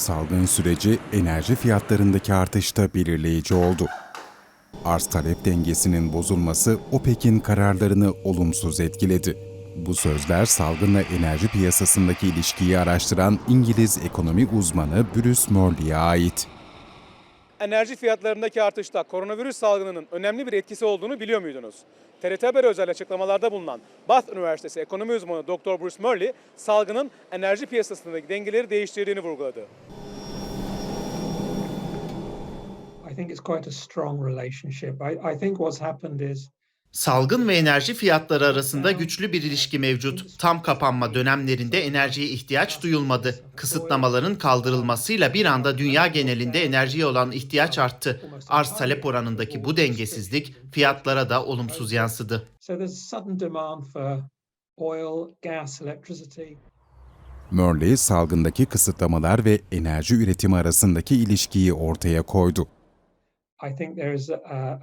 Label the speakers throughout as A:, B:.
A: Salgın süreci enerji fiyatlarındaki artışta belirleyici oldu. Arz talep dengesinin bozulması OPEC'in kararlarını olumsuz etkiledi. Bu sözler salgınla enerji piyasasındaki ilişkiyi araştıran İngiliz ekonomi uzmanı Bruce Morley'e ait.
B: Enerji fiyatlarındaki artışta koronavirüs salgınının önemli bir etkisi olduğunu biliyor muydunuz? TRT Haber özel açıklamalarda bulunan Bath Üniversitesi ekonomi uzmanı Dr. Bruce Morley, salgının enerji piyasasındaki dengeleri değiştirdiğini vurguladı.
C: I think it's quite a strong relationship. I, I think what's happened is
D: Salgın ve enerji fiyatları arasında güçlü bir ilişki mevcut. Tam kapanma dönemlerinde enerjiye ihtiyaç duyulmadı. Kısıtlamaların kaldırılmasıyla bir anda dünya genelinde enerjiye olan ihtiyaç arttı. Arz talep oranındaki bu dengesizlik fiyatlara da olumsuz yansıdı.
A: Morley, salgındaki kısıtlamalar ve enerji üretimi arasındaki ilişkiyi ortaya koydu.
C: I think there is a,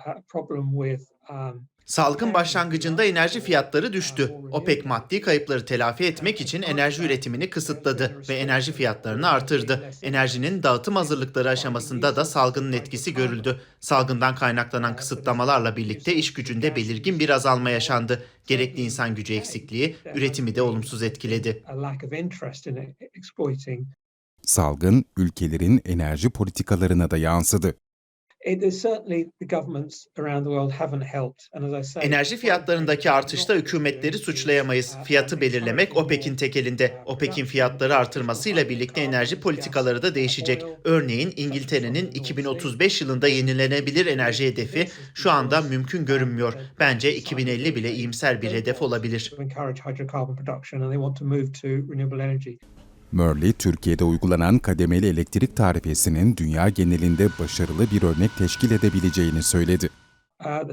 C: a problem with um,
D: Salgın başlangıcında enerji fiyatları düştü. OPEC maddi kayıpları telafi etmek için enerji üretimini kısıtladı ve enerji fiyatlarını artırdı. Enerjinin dağıtım hazırlıkları aşamasında da salgının etkisi görüldü. Salgından kaynaklanan kısıtlamalarla birlikte iş gücünde belirgin bir azalma yaşandı. Gerekli insan gücü eksikliği üretimi de olumsuz etkiledi.
A: Salgın, ülkelerin enerji politikalarına da yansıdı.
D: Enerji fiyatlarındaki artışta hükümetleri suçlayamayız. Fiyatı belirlemek OPEC'in tek elinde. OPEC'in fiyatları artırmasıyla birlikte enerji politikaları da değişecek. Örneğin İngiltere'nin 2035 yılında yenilenebilir enerji hedefi şu anda mümkün görünmüyor. Bence 2050 bile iyimser bir hedef olabilir.
A: Morley, Türkiye'de uygulanan kademeli elektrik tarifesinin dünya genelinde başarılı bir örnek teşkil edebileceğini söyledi.
C: Uh,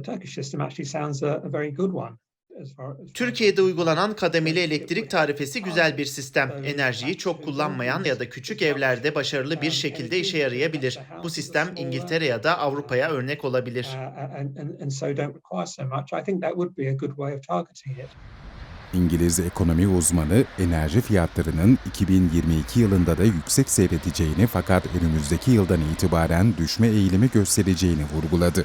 D: Türkiye'de uygulanan kademeli elektrik tarifesi güzel bir sistem. Enerjiyi çok kullanmayan ya da küçük evlerde başarılı bir şekilde işe yarayabilir. Bu sistem İngiltere ya da Avrupa'ya örnek olabilir.
A: İngiliz ekonomi uzmanı enerji fiyatlarının 2022 yılında da yüksek seyredeceğini fakat önümüzdeki yıldan itibaren düşme eğilimi göstereceğini vurguladı.